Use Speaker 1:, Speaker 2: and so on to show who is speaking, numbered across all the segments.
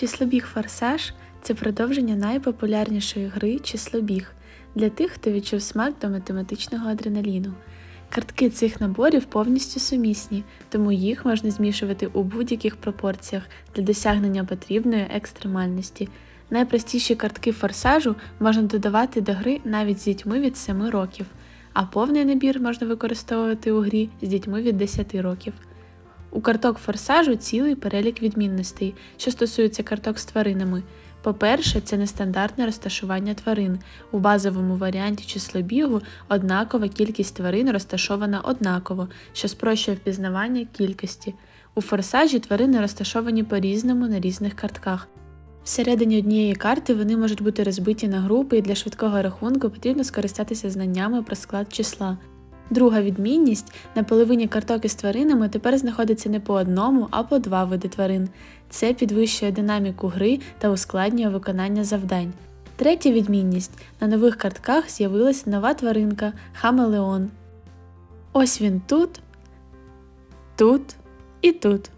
Speaker 1: Числобіг форсаж це продовження найпопулярнішої гри числобіг для тих, хто відчув смак до математичного адреналіну. Картки цих наборів повністю сумісні, тому їх можна змішувати у будь-яких пропорціях для досягнення потрібної екстремальності. Найпростіші картки форсажу можна додавати до гри навіть з дітьми від 7 років, а повний набір можна використовувати у грі з дітьми від 10 років. У карток форсажу цілий перелік відмінностей, що стосуються карток з тваринами. По-перше, це нестандартне розташування тварин. У базовому варіанті числобігу однакова кількість тварин розташована однаково, що спрощує впізнавання кількості. У форсажі тварини розташовані по-різному на різних картках. Всередині однієї карти вони можуть бути розбиті на групи, і для швидкого рахунку потрібно скористатися знаннями про склад числа. Друга відмінність на половині карток із тваринами тепер знаходиться не по одному, а по два види тварин. Це підвищує динаміку гри та ускладнює виконання завдань. Третя відмінність на нових картках з'явилася нова тваринка хамелеон. Ось він тут, тут і тут.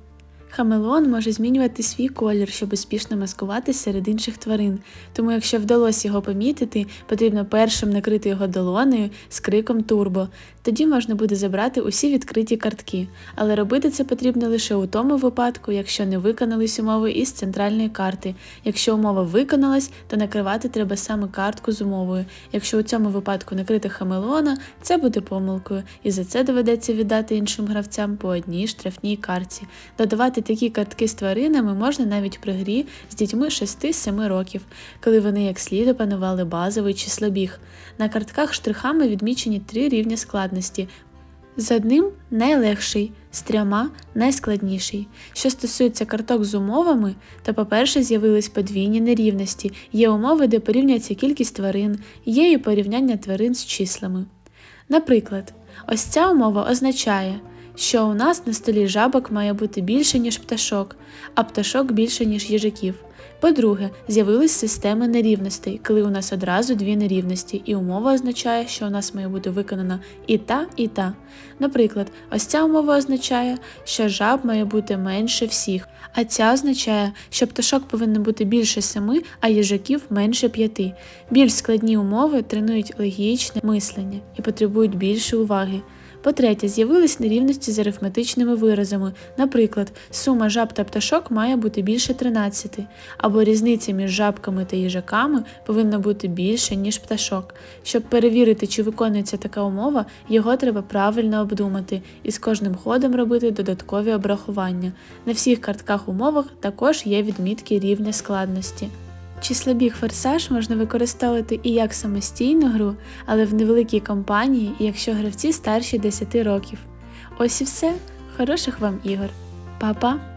Speaker 1: Хамелеон може змінювати свій колір, щоб успішно маскуватись серед інших тварин, тому якщо вдалося його помітити, потрібно першим накрити його долонею з криком Турбо. Тоді можна буде забрати усі відкриті картки, але робити це потрібно лише у тому випадку, якщо не виконались умови із центральної карти. Якщо умова виконалась, то накривати треба саме картку з умовою. Якщо у цьому випадку накрити хамелеона, це буде помилкою, і за це доведеться віддати іншим гравцям по одній штрафній картці. Додавати такі картки з тваринами можна навіть при грі з дітьми 6-7 років, коли вони як слід опанували базовий числобіг. На картках штрихами відмічені три рівні складності. З одним найлегший, з трьома найскладніший. Що стосується карток з умовами, то, по-перше, з'явились подвійні нерівності, є умови, де порівнюється кількість тварин, є і порівняння тварин з числами. Наприклад, ось ця умова означає, що у нас на столі жабок має бути більше, ніж пташок, а пташок більше, ніж їжаків. По-друге, з'явились системи нерівностей, коли у нас одразу дві нерівності, і умова означає, що у нас має бути виконана і та, і та. Наприклад, ось ця умова означає, що жаб має бути менше всіх, а ця означає, що пташок повинно бути більше семи, а їжаків менше п'яти. Більш складні умови тренують логічне мислення і потребують більше уваги. По-третє, з'явились нерівності з арифметичними виразами. Наприклад, сума жаб та пташок має бути більше 13, або різниця між жабками та їжаками повинна бути більше, ніж пташок. Щоб перевірити, чи виконується така умова, його треба правильно обдумати і з кожним ходом робити додаткові обрахування. На всіх картках умовах також є відмітки рівня складності. Числобіг форсаж можна використовувати і як самостійну гру, але в невеликій компанії, якщо гравці старші 10 років. Ось і все. Хороших вам ігор. Па-па!